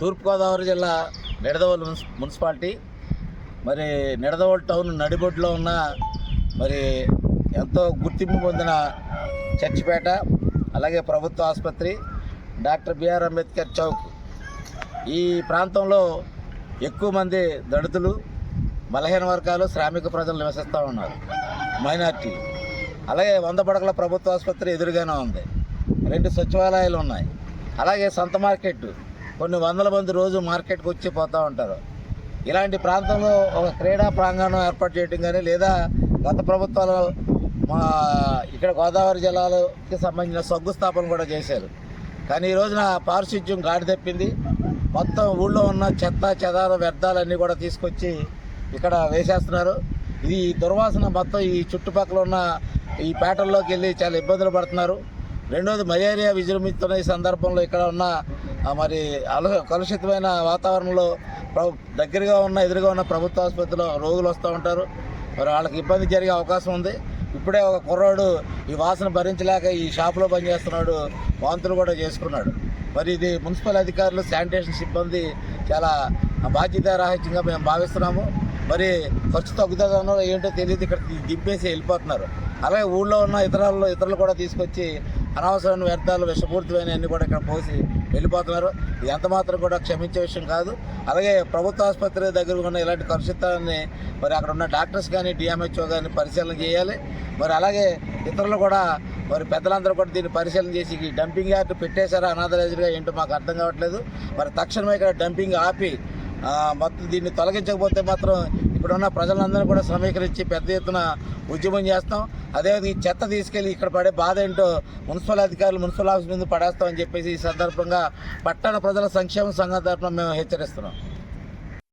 తూర్పుగోదావరి జిల్లా నిడదవోలు మున్సిపాలిటీ. మరి నిడదవోలు టౌన్ నడిబొడ్డులో ఉన్న మరి ఎంతో గుర్తింపు పొందిన చర్చిపేట అలాగే ప్రభుత్వ ఆసుపత్రి డాక్టర్ బిఆర్ అంబేద్కర్ చౌక్. ఈ ప్రాంతంలో ఎక్కువ మంది దళితులు బలహీన వర్గాలు శ్రామిక ప్రజలు నివసిస్తూ ఉన్నారు. మైనార్టీ. అలాగే వంద పడకల ప్రభుత్వ ఆసుపత్రి ఎదురుగానే ఉంది. రెండు సచివాలయాలు ఉన్నాయి. అలాగే సంత మార్కెట్. కొన్ని వందల మంది రోజు మార్కెట్కి వచ్చి పోతూ ఉంటారు. ఇలాంటి ప్రాంతంలో ఒక క్రీడా ప్రాంగణం ఏర్పాటు చేయడం కానీ లేదా గత ప్రభుత్వాలు మా ఇక్కడ గోదావరి జిల్లాలోకి సంబంధించిన సగ్గుస్థాపన కూడా చేశారు. కానీ ఈ రోజున పారిశుద్ధ్యం గాడి తప్పింది. మొత్తం ఊళ్ళో ఉన్న చెత్త చెదార వ్యర్థాలన్నీ కూడా తీసుకొచ్చి ఇక్కడ వేసేస్తున్నారు. ఇది దుర్వాసన మొత్తం ఈ చుట్టుపక్కల ఉన్న ఈ పేటల్లోకి వెళ్ళి చాలా ఇబ్బందులు పడుతున్నారు. రెండోది మలేరియా విజృంభిస్తున్న ఈ సందర్భంలో ఇక్కడ ఉన్న మరి అల కలుషితమైన వాతావరణంలో దగ్గరగా ఉన్న ఎదురుగా ఉన్న ప్రభుత్వ ఆసుపత్రిలో రోగులు వస్తూ ఉంటారు. మరి వాళ్ళకి ఇబ్బంది జరిగే అవకాశం ఉంది. ఇప్పుడే ఒక కుర్రాడు ఈ వాసన భరించలేక ఈ షాపులో పనిచేస్తున్నాడు వాంతులు కూడా చేసుకున్నాడు. మరి ఇది మున్సిపల్ అధికారులు శానిటేషన్ సిబ్బంది చాలా బాధ్యత రాహిత్యంగా మేము భావిస్తున్నాము. మరి ఖర్చు తగ్గుతుందో ఏంటో తెలియదు. ఇక్కడ దింపేసి వెళ్ళిపోతున్నారు. అలాగే ఊళ్ళో ఉన్న ఇతరాల్లో ఇతరులు కూడా తీసుకొచ్చి అనవసరమైన వ్యర్థాలు విషపూరితమైన అన్ని కూడా ఇక్కడ పోసి వెళ్ళిపోతున్నారు. ఇది ఎంత మాత్రం కూడా క్షమించే విషయం కాదు. అలాగే ప్రభుత్వ ఆసుపత్రి దగ్గర ఉన్న ఇలాంటి కలుషితాన్ని మరి అక్కడ ఉన్న డాక్టర్స్ కానీ డిఎంహెచ్ఓ కానీ పరిశీలన చేయాలి. మరి అలాగే ఇతరులు కూడా మరి పెద్దలందరూ కూడా దీన్ని పరిశీలన చేసి ఈ డంపింగ్ యార్డ్ పెట్టేశారా అనాథరైజ్డ్గా ఏంటో మాకు అర్థం కావట్లేదు. మరి తక్షణమే ఇక్కడ డంపింగ్ ఆపి మొత్తం దీన్ని తొలగించకపోతే మాత్రం ఇప్పుడున్న ఉన్న ప్రజలందరూ కూడా సమీకరించి పెద్ద ఎత్తున ఉద్యమం చేస్తాం. అదేవిధంగా ఈ చెత్త తీసుకెళ్ళి ఇక్కడ పడే బాధ ఏంటో మున్సిపల్ అధికారులు మున్సిపల్ ఆఫీస్ ముందు పడేస్తామని చెప్పేసి ఈ సందర్భంగా పట్టణ ప్రజల సంక్షేమ సంఘం తరఫున మేము హెచ్చరిస్తున్నాం.